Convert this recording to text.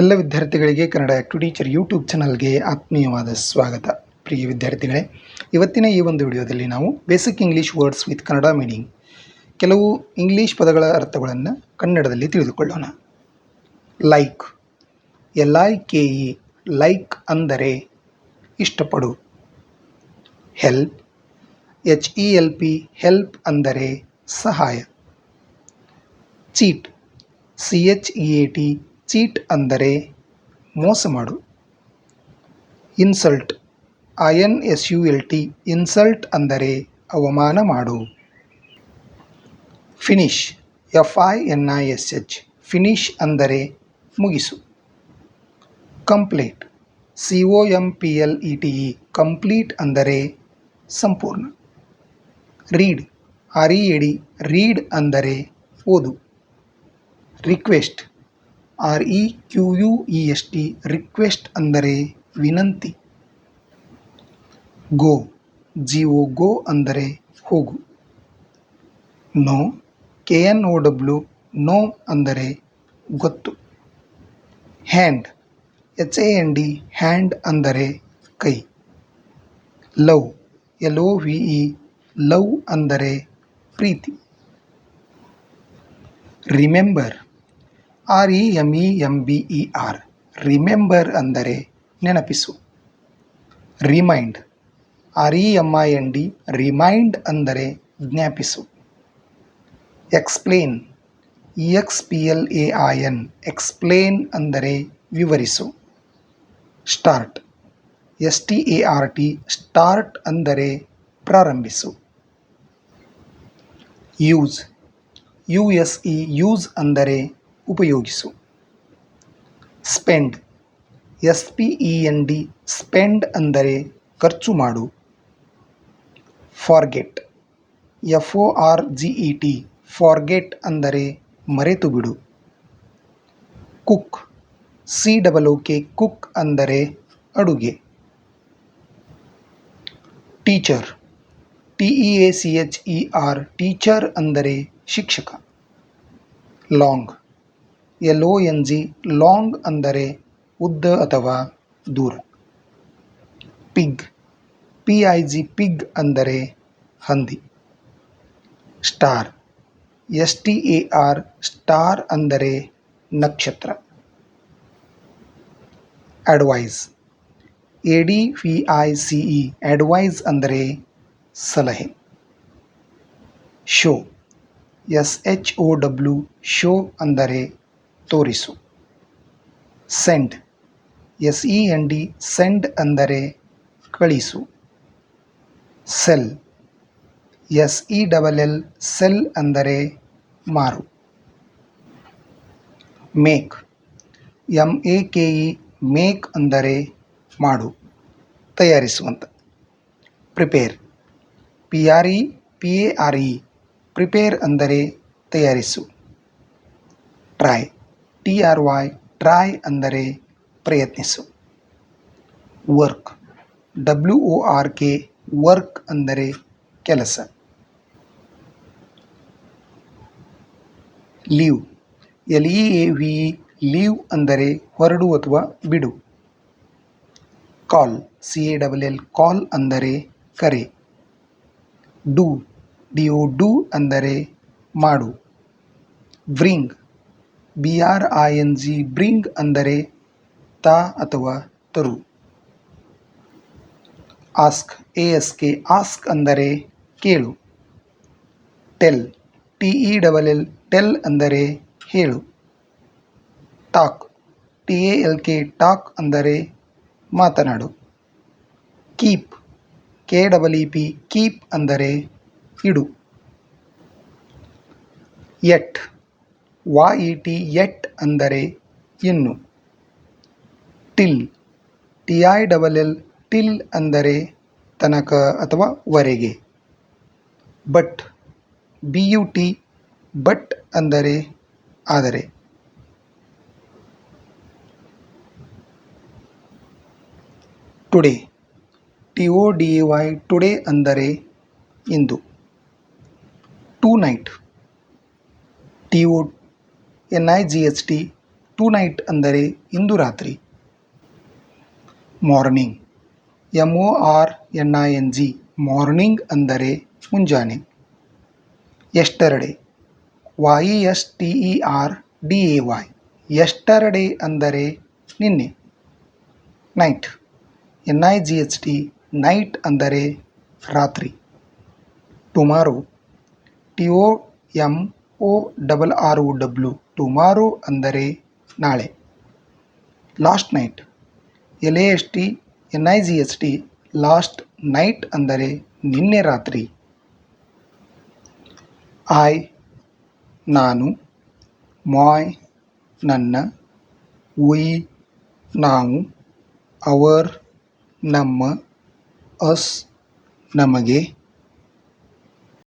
ಎಲ್ಲ ವಿದ್ಯಾರ್ಥಿಗಳಿಗೆ Kannada to teacher YouTube ಚಾನಲ್ಗೆ ಆತ್ಮೀಯವಾದ ಸ್ವಾಗತ. ಪ್ರಿಯ ವಿದ್ಯಾರ್ಥಿಗಳೇ, ಇವತ್ತಿನ ಈ ಒಂದು ವಿಡಿಯೋದಲ್ಲಿ ನಾವು basic English words with Kannada meaning. ಕೆಲವು ಇಂಗ್ಲೀಷ್ ಪದಗಳ ಅರ್ಥಗಳನ್ನು ಕನ್ನಡದಲ್ಲಿ ತಿಳಿದುಕೊಳ್ಳೋಣ. Like, L I K E, like ಅಂದರೆ ಇಷ್ಟಪಡು. Help, H E L P, help ಅಂದರೆ ಸಹಾಯ. Cheat, C H E A T cheat ಅಂದರೆ ಮೋಸ ಮಾಡು. Insult, I N S U L T, insult ಅಂದರೆ ಅವಮಾನ ಮಾಡು. Finish, F I N I S H, finish ಅಂದರೆ ಮುಗಿಸು. Complete, C O M P L E T E, complete ಅಂದರೆ ಸಂಪೂರ್ಣ. Read R E D read ಅಂದರೆ ಓದು. Request R E Q U E S T request ಅಂದರೆ ವಿನಂತಿ. Go G O go ಅಂದರೆ ಹೋಗು. Know K N O W know ಅಂದರೆ ಗೊತ್ತು. Hand H A N D hand ಅಂದರೆ ಕೈ. Love L O V E love ಅಂದರೆ ಪ್ರೀತಿ. Remember R E M E M B E R remember ಅಂದರೆ ನೆನಪಿಸು. Remind R E M I N D remind ಅಂದರೆ ಜ್ಞಾಪಿಸು. Explain E X P L A I N explain ಅಂದರೆ ವಿವರಿಸು. Start S T A R T start ಅಂದರೆ ಪ್ರಾರಂಭಿಸು. Use U S E use ಅಂದರೆ ಉಪಯೋಗಿಸು. Spend. S P E N D spend ಅಂದರೆ ಖರ್ಚು ಮಾಡು. Forget. F O R G E T forget ಅಂದರೆ ಮರೆತು ಬಿಡು. Cook. C double O K cook ಅಂದರೆ ಅಡುಗೆ. Teacher. T E A C H E R teacher ಅಂದರೆ ಶಿಕ್ಷಕ. Long. L O N G long ಅಂದರೆ ಉದ್ದ ಅಥವಾ ದೂರ. Pig P I G pig ಅಂದರೆ ಹಂದಿ. Star S T A R star ಅಂದರೆ ನಕ್ಷತ್ರ. Advice A D V I C E advice ಅಂದರೆ ಸಲಹೆ. Show S H O W show ಅಂದರೆ ತೋರಿಸು. Send. S E N D send ಅಂದರೆ ಕಳಿಸು. Sell. S E double L sell ಅಂದರೆ ಮಾರು. Make. M A K E make ಅಂದರೆ ಮಾಡು. ತಯಾರಿಸುವಂತ prepare. P R E P A R E prepare ಅಂದರೆ ತಯಾರಿಸು. Try. T R Y try ಅಂದರೆ ಪ್ರಯತ್ನಿಸು. Work W O R K work ಅಂದರೆ ಕೆಲಸ. Leave L E A V leave ಅಂದರೆ ಹೊರಡು ಅಥವಾ ಬಿಡು. Call C A double L call ಅಂದರೆ ಕರೆ. ಡೂ ಡಿ ಒ ಡೂ ಅಂದರೆ ಮಾಡು. Bring B R I N G bring ಅಂದರೆ ತಾ ಅಥವಾ ತರು. Ask A S K ask ಅಂದರೆ ಕೇಳು. Tell T E double L tell ಅಂದರೆ ಹೇಳು. Talk T A L K talk ಅಂದರೆ ಮಾತನಾಡು. Keep K double E P keep ಅಂದರೆ ಇಡು. Yet Y E T yet ಅಂದರೆ ಇನ್ನು. Till, T I double L, till ಅಂದರೆ ತನಕ ಅಥವಾ ವರೆಗೆ. But, B U T, but ಅಂದರೆ ಆದರೆ. Today, T O D A Y today ಅಂದರೆ ಇಂದು. Tonight, T O N I G H T tonight ಅಂದರೆ ಇಂದು ರಾತ್ರಿ. Morning. M O R N I N G morning ಅಂದರೆ ಮುಂಜಾನೆ. Yesterday Y S T E R D A Y. Yesterday ಅಂದರೆ ನಿನ್ನೆ. Night. N I G H T night ಅಂದರೆ ರಾತ್ರಿ. Tomorrow. T O M O double R O W. Tomorrow ಅಂದರೆ ನಾಳೆ. Last night. L A S T, N I G S T, last night ಅಂದರೆ ನಿನ್ನೆ ರಾತ್ರಿ. I ನಾನು, Mai, ನನ್ನ, ಉಯ್, ನಾವು, ಅವರ್, ನಮ್ಮ, ಅಸ್, ನಮಗೆ.